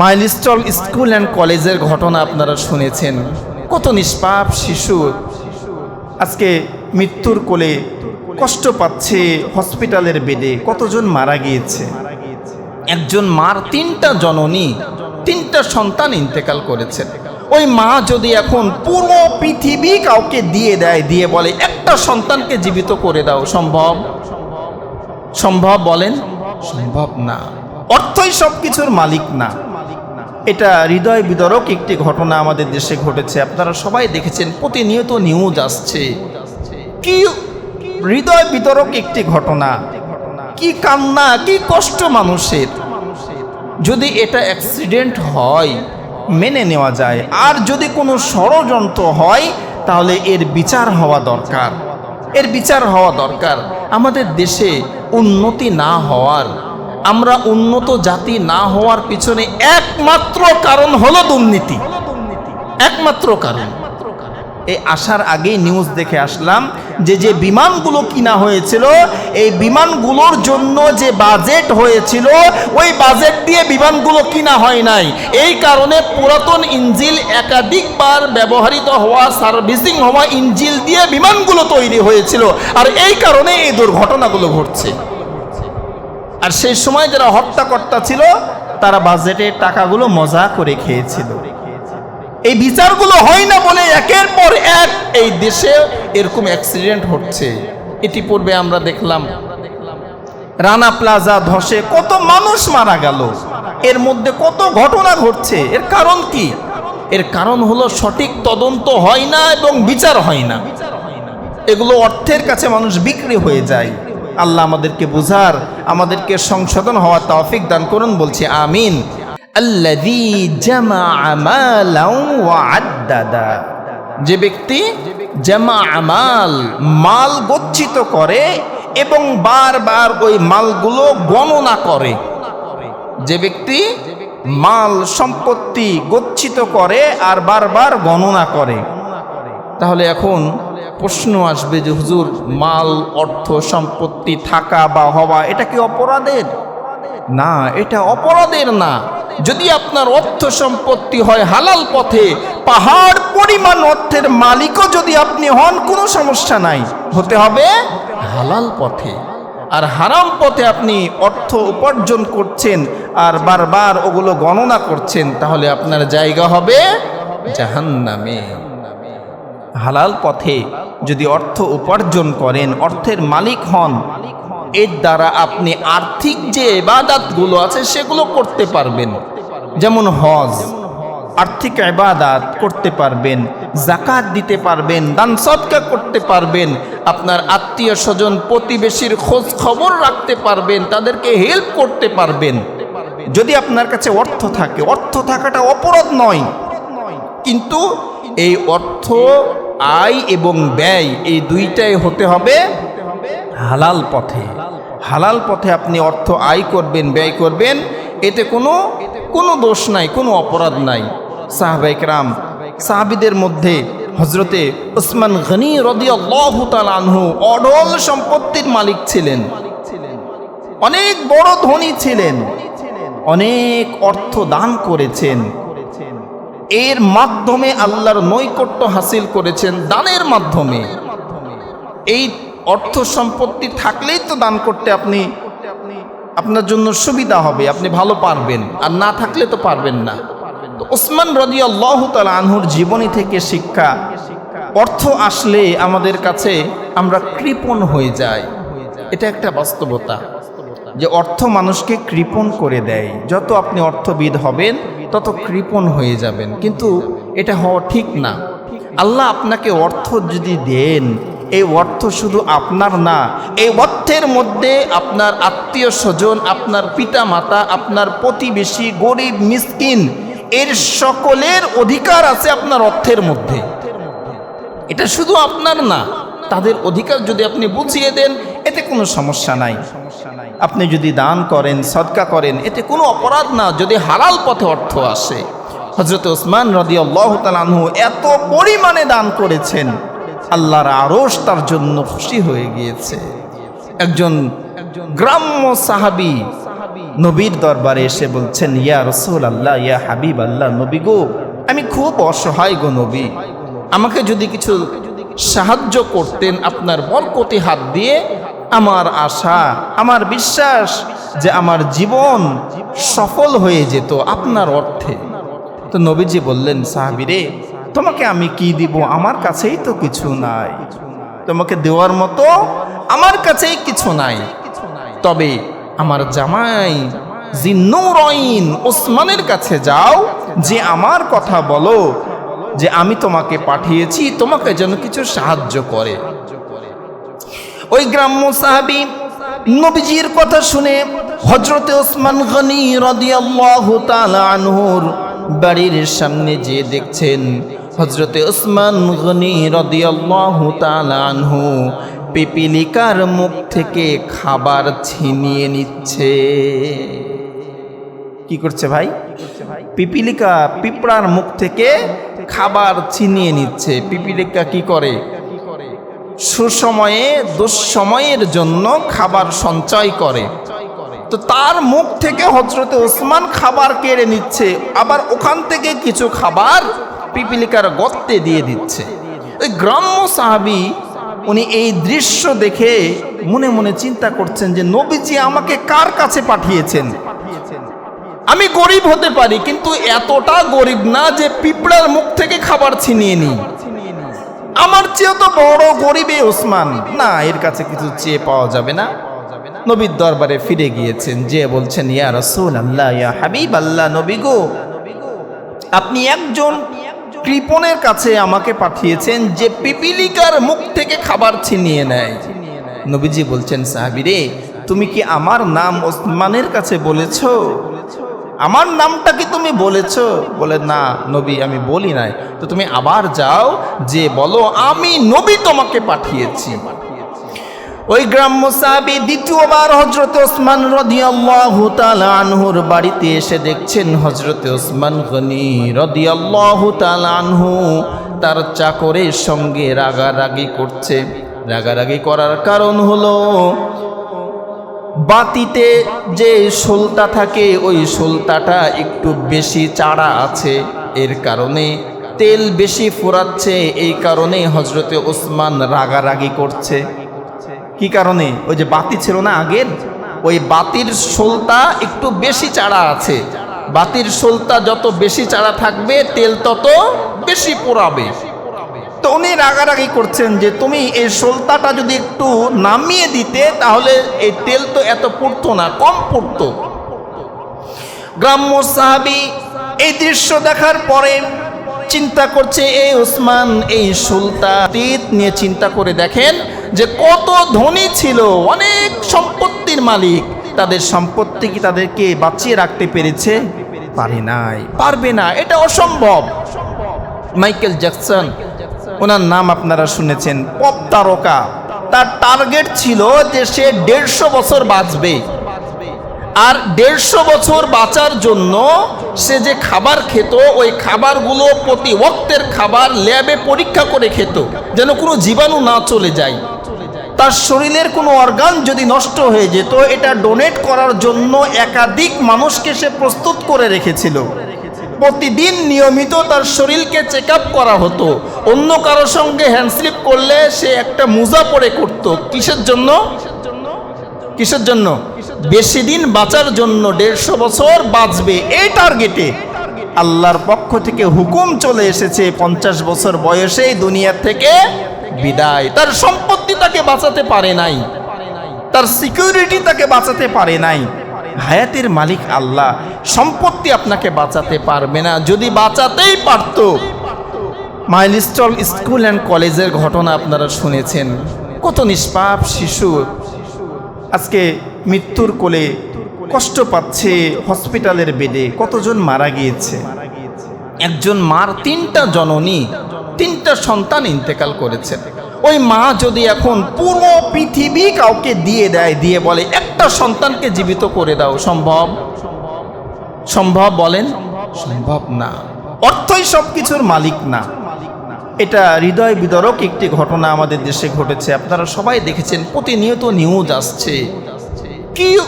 মাইলস্টল school and কলেজের ঘটনা আপনারা শুনেছেন। কত নিষ্পাপ শিশু আজকে মৃত্যুর কোলে কষ্ট পাচ্ছে হসপিটালের বেডে। কতজন মারা গিয়েছে? একজন মার তিনটা জননী, তিনটা সন্তান ইন্তেকাল করেছেন। ওই মা যদি এখন পুরো পৃথিবী কাউকে দিয়ে দেয়, দিয়ে বলে, একটা সন্তানকে জীবিত করে দাও, সম্ভব? সম্ভব বলেন? সম্ভব না। অর্থই সব কিছুর মালিক না। এটা হৃদয় বিদরক একটি ঘটনা আমাদের দেশে ঘটেছে। আপনারা সবাই দেখেছেন, প্রতিনিয়ত নিউজ আসছে। কি হৃদয় বিতরক একটি ঘটনা? কি কান্না, কি কষ্ট মানুষের? যদি এটা অ্যাক্সিডেন্ট হয়, মেনে নেওয়া যায়। আর যদি কোনো ষড়যন্ত্র হয়, তাহলে এর বিচার হওয়া দরকার। এর বিচার হওয়া দরকার। আমাদের দেশে উন্নতি না হওয়ার আমরা উন্নত জাতি না হওয়ার পিছনে একমাত্র কারণ হলো দুর্নীতি। একমাত্র কারণ। এই আসার আগেই নিউজ দেখে আসলাম যে যে বিমানগুলো কিনা হয়েছিল, এই বিমানগুলোর জন্য যে বাজেট হয়েছিল, ওই বাজেট দিয়ে বিমানগুলো কিনা হয় নাই। এই কারণে পুরাতন ইঞ্জিল একাধিকবার ব্যবহৃত হওয়া, সার্ভিসিং হওয়া ইঞ্জিল দিয়ে বিমানগুলো তৈরি হয়েছিল। আর এই কারণে এই দুর্ঘটনাগুলো ঘটছে। আর সেই সময় যারা হত্যাকর্তা ছিল, তারা বাজেটের টাকাগুলো মজা করে খেয়েছিল। এই বিচারগুলো হয় না বলে একের পর এক এই দেশে এরকম অ্যাক্সিডেন্ট হচ্ছে। এটি পূর্বে আমরা দেখলাম, রানা প্লাজা ধসে কত মানুষ মারা গেল। এর মধ্যে কত ঘটনা ঘটছে, এর কারণ কি? এর কারণ হলো সঠিক তদন্ত হয় না এবং বিচার হয় না। এগুলো অর্থের কাছে মানুষ বিক্রি হয়ে যায়। আল্লাহ আমাদেরকে বুঝার, আমাদেরকে সংশোধন হওয়া তৌফিক দান করুন, বলছি আমিন। যে ব্যক্তি জামা আমাল মাল গচ্ছিত করে এবং বারবার ওই মালগুলো গণনা করে। যে ব্যক্তি মাল সম্পত্তি গচ্ছিত করে আর বারবার গণনা করে। তাহলে এখন প্রশ্ন আসবে যে হুজুর, মাল, অর্থ, সম্পত্তি, থাকা বা হওয়া, এটা কি অপরাধের? না, এটা অপরাধের না। যদি আপনার অর্থ সম্পত্তি হয় হালাল পথে, পাহাড় পরিমাণ অর্থের মালিকও যদি আপনি হন, কোনো সমস্যা নাই। হতে হবে হালাল পথে। আর হারাম পথে আপনি অর্থ উপার্জন করছেন আর বারবার ওগুলো গণনা করছেন, তাহলে আপনার জায়গা হবে জাহান্নামে। হালাল পথে যদি অর্থ উপার্জন করেন, অর্থের মালিক হন, এর দ্বারা আপনি আর্থিক যে এবাদাতগুলো আছে সেগুলো করতে পারবেন। যেমন হজ, আর্থিক এবাদাত করতে পারবেন জাকাত দিতে পারবেন, দান সৎকা করতে পারবেন, আপনার আত্মীয় স্বজন প্রতিবেশীর খোঁজ খবর রাখতে পারবেন, তাদেরকে হেল্প করতে পারবেন। যদি আপনার কাছে অর্থ থাকে, অর্থ থাকাটা অপরাধ নয়। কিন্তু এই অর্থ আয় এবং ব্যয় এই দুইটাই হতে হবে হালাল পথে। হালাল পথে আপনি অর্থ আয় করবেন, ব্যয় করবেন, এতে কোনো কোনো দোষ নাই, কোনো অপরাধ নাই। সাহাবাইকরাম সাহাবিদের মধ্যে হজরতে ওসমান গনি আনহু অডল সম্পত্তির মালিক ছিলেন। অনেক বড় ধনী ছিলেন। অনেক অর্থ দান করেছেন। এর মাধ্যমে আল্লাহর নৈকট্য হাসিল করেছেন দানের মাধ্যমে। এই অর্থ সম্পত্তি থাকলেই তো দান করতে আপনি, আপনার জন্য সুবিধা হবে, আপনি ভালো পারবেন, আর না থাকলে তো পারবেন না। তো ওসমান রদি আল্লাহ আনহুর জীবনী থেকে শিক্ষা, অর্থ আসলে আমাদের কাছে আমরা কৃপণ হয়ে যাই। এটা একটা বাস্তবতা। যে অর্থ মানুষকে কৃপণ করে দেয়। যত আপনি অর্থবিদ হবেন, তত কৃপণ হয়ে যাবেন। কিন্তু এটা হওয়া ঠিক না। আল্লাহ আপনাকে অর্থ যদি দেন, এই অর্থ শুধু আপনার না, এই অর্থের মধ্যে আপনার আত্মীয় স্বজন, আপনার পিতা মাতা আপনার প্রতিবেশী, গরিব, মিসকিন, এর সকলের অধিকার আছে আপনার অর্থের মধ্যে। এটা শুধু আপনার না, তাদের অধিকার যদি আপনি বুঝিয়ে দেন, এতে কোনো সমস্যা নাই। আপনি যদি দান করেন, সদকা করেন, এতে কোনো অপরাধ না, যদি হালাল পথে অর্থ আসে। হজরত ওসমান রদি আল্লাহ এত পরিমাণে দান করেছেন, আল্লাহর আরস তার জন্য খুশি হয়ে গিয়েছে। একজন গ্রাম্য সাহাবি নবীর দরবারে এসে বলছেন, ইয়া রসুল আল্লাহ ইয়া হাবিব আল্লাহ নবী গো, আমি খুব অসহায় গো নবী। আমাকে যদি কিছু সাহায্য করতেন, আপনার বরকতি হাত দিয়ে আমার আশা, আমার বিশ্বাস যে আমার জীবন সফল হয়ে যেত আপনার অর্থে। তো নবীজি বললেন, সাহাবিরে, তোমাকে আমি কি দিব? আমার কাছেই তো কিছু নাই। তোমাকে দেওয়ার মতো আমার কাছেই কিছু নাই। তবে আমার জামাই জিন্নুরইন ওসমানের কাছে যাও, যে আমার কথা বলো, যে আমি তোমাকে পাঠিয়েছি, তোমাকে যেন কিছু সাহায্য করে। ওই গ্রাম্য সাহাবি নবীজির কথা শুনে হজরতে ওসমান গনি রাদিয়াল্লাহু আনহুর বাড়ির সামনে যে দেখছেন হজরতে ওসমান গনি রাদিয়াল্লাহু পিপিলিকার মুখ থেকে খাবার ছিনিয়ে নিচ্ছে। কি করছে ভাই? পিপিলিকা, পিঁপড়ার মুখ থেকে খাবার ছিনিয়ে নিচ্ছে। পিপিলিকা কি করে? সুসময়ে, দুঃসময়ের জন্য খাবার সঞ্চয় করে। তো তার মুখ থেকে হজরতে ওসমান খাবার কেড়ে নিচ্ছে, আবার ওখান থেকে কিছু খাবার পিপিলিকার গর্তে দিয়ে দিচ্ছে। ওই গ্রাম্য সাহাবি, উনি এই দৃশ্য দেখে মনে মনে চিন্তা করছেন যে, নবীজি আমাকে কার কাছে পাঠিয়েছেন? আমি গরিব হতে পারি, কিন্তু এতটা গরিব না যে পিঁপড়ার মুখ থেকে খাবার ছিনিয়ে নিই। আমার চেয়ে তো বড় গরিবে ওসমান। না, এর কাছে কিছু চেয়ে পাওয়া যাবে না। নবীর দরবারে ফিরে গিয়েছেন যে বলছেন, ইয়া রসুল আল্লাহ ইয়া হাবিব আল্লাহ নবী গো, আপনি একজন কৃপণের কাছে আমাকে পাঠিয়েছেন যে পিপিলিকার মুখ থেকে খাবার ছিনিয়ে নেয়। নবীজি বলছেন, সাহাবিরে, তুমি কি আমার নাম ওসমানের কাছে বলেছ? আমার নামটা কি তুমি বলেছ? বলে, না, নবী, আমি বলি নাই। তো তুমি আবার যাও, যে বলো, আমি নবী তোমাকে পাঠিয়েছি। ওই গ্রাম্য সাহাবি দ্বিতীয়বার হজরত ওসমান রদিয়াল্লাহু তাআলা আনহুর বাড়িতে এসে দেখছেন হজরত ওসমান গনি রদিয়াল্লাহু আনহু তার চাকরের সঙ্গে রাগারাগি করছে। রাগারাগি করার কারণ হলো বাতিতে যে সোলতা থাকে, ওই সোলতাটা একটু বেশি চাড়া আছে। এর কারণে তেল বেশি ফুরাচ্ছে, এই কারণে হজরতে ওসমান রাগারাগি করছে। কি কারণে? ওই যে বাতি ছিল না আগের? ওই বাতির সোলতা একটু বেশি চাড়া আছে। বাতির সোলতা যত বেশি চাড়া থাকবে, তেল তত বেশি পোড়াবে তো উনি রাগারাগি করছেন যে তুমি এই সোলতাটা যদি একটু নামিয়ে দিতে, তাহলে এই তেল তো এত পড়তো না, কম পড়তো। গ্রাম্য সাহাবি এই দৃশ্য দেখার পরে চিন্তা করছে এই ওসমান, এই সুলতাতিত নিয়ে চিন্তা করে দেখেন যে কত ধনী ছিল, অনেক সম্পত্তির মালিক। তাদের সম্পত্তি কি তাদেরকে বাঁচিয়ে রাখতে পেরেছে? পারে নাই। পারবে না, এটা অসম্ভব। মাইকেল জ্যাকসন ওনার নাম আপনারা শুনেছেন, পপ তারকা। তার টার্গেট ছিল যে সে দেড়শো বছর বাঁচবে। আর দেড়শো বছর বাঁচার জন্য সে যে খাবার খেত, ওই খাবারগুলো প্রতি ওক্তের খাবার ল্যাবে পরীক্ষা করে খেত, যেন কোনো জীবাণু না চলে যায়। তার শরীরের কোনো অর্গান যদি নষ্ট হয়ে যেত, এটা ডোনেট করার জন্য একাধিক মানুষকে সে প্রস্তুত করে রেখেছিল। প্রতিদিন নিয়মিত তার শরীরকে চেক করা হতো। অন্য কারোর সঙ্গে হ্যান্ডস্লিপ করলে সে একটা মোজা পরে করত। কিসের জন্য? কিসের জন্য? বেশি দিন বাঁচার জন্য দেড়শো বছর বাঁচবে, এই টার্গেটে আল্লাহর পক্ষ থেকে হুকুম চলে এসেছে, পঞ্চাশ বছর বয়সেই দুনিয়া থেকে বিদায়। তার সম্পত্তি তাকে বাঁচাতে পারে নাই। তার সিকিউরিটি তাকে বাঁচাতে পারে নাই। হায়াতের মালিক আল্লাহ, সম্পত্তি আপনাকে বাঁচাতে পারবে না। যদি বাঁচাতেই পারত মাইলস্টল স্কুল অ্যান্ড কলেজের ঘটনা আপনারা শুনেছেন। কত নিষ্পাপ শিশু আজকে মৃত্যুর কোলে কষ্ট পাচ্ছে হসপিটালের বেডে। কতজন মারা গিয়েছে? একজন মার তিনটা জননী, তিনটা সন্তান ইন্তেকাল করেছে ওই মা যদি এখন পুরো পৃথিবী কাউকে দিয়ে দেয়, দিয়ে বলে, একটা সন্তানকে জীবিত করে দাও। সম্ভব? সম্ভব বলেন? সম্ভব না। অর্থই সব কিছুর মালিক না। এটা হৃদয় বিদরক একটি ঘটনা আমাদের দেশে ঘটেছে। আপনারা সবাই দেখেছেন, প্রতিনিয়ত নিউজ আসছে। কি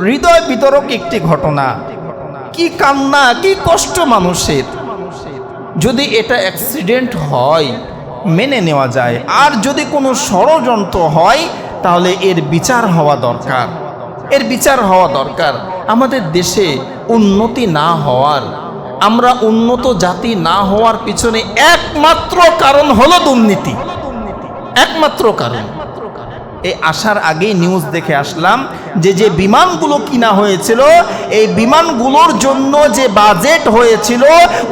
হৃদয় বিতরক একটি ঘটনা। কি কান্না, কি কষ্ট মানুষের। যদি এটা অ্যাক্সিডেন্ট হয় মেনে নেওয়া যায়। আর যদি কোনো ষড়যন্ত্র হয়, তাহলে এর বিচার হওয়া দরকার। এর বিচার হওয়া দরকার। আমাদের দেশে উন্নতি না হওয়ার, আমরা উন্নত জাতি না হওয়ার পিছনে একমাত্র কারণ হলো দুর্নীতি। একমাত্র কারণ। এই আসার আগেই নিউজ দেখে আসলাম যে যে বিমানগুলো কিনা হয়েছিল, এই বিমানগুলোর জন্য যে বাজেট হয়েছিল,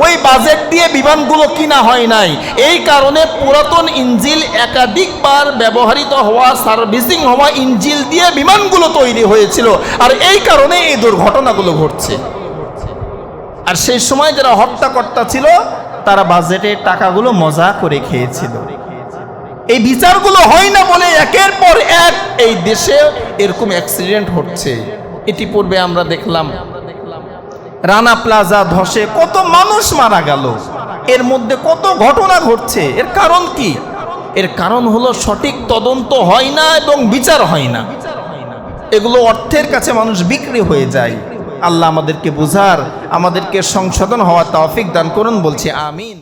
ওই বাজেট দিয়ে বিমানগুলো কিনা হয় নাই। এই কারণে পুরাতন ইঞ্জিল একাধিকবার ব্যবহৃত হওয়া সার্ভিসিং হওয়া ইঞ্জিল দিয়ে বিমানগুলো তৈরি হয়েছিল। আর এই কারণে এই দুর্ঘটনাগুলো ঘটছে। আর সেই সময় যারা হত্যাকর্তা ছিল, তারা বাজেটের টাকাগুলো মজা করে খেয়েছিল। এই বিচারগুলো হয় না বলে একের পর এক এই দেশে এরকম অ্যাক্সিডেন্ট হচ্ছে। এটি পূর্বে আমরা দেখলাম, রানা প্লাজা ধসে কত মানুষ মারা গেল। এর মধ্যে কত ঘটনা ঘটছে, এর কারণ কি? এর কারণ হলো সঠিক তদন্ত হয় না এবং বিচার হয় না। এগুলো অর্থের কাছে মানুষ বিক্রি হয়ে যায়। আল্লাহ আমাদেরকে বুঝার, আমাদেরকে সংশোধন হওয়া তৌফিক দান করুন, বলছি আমিন।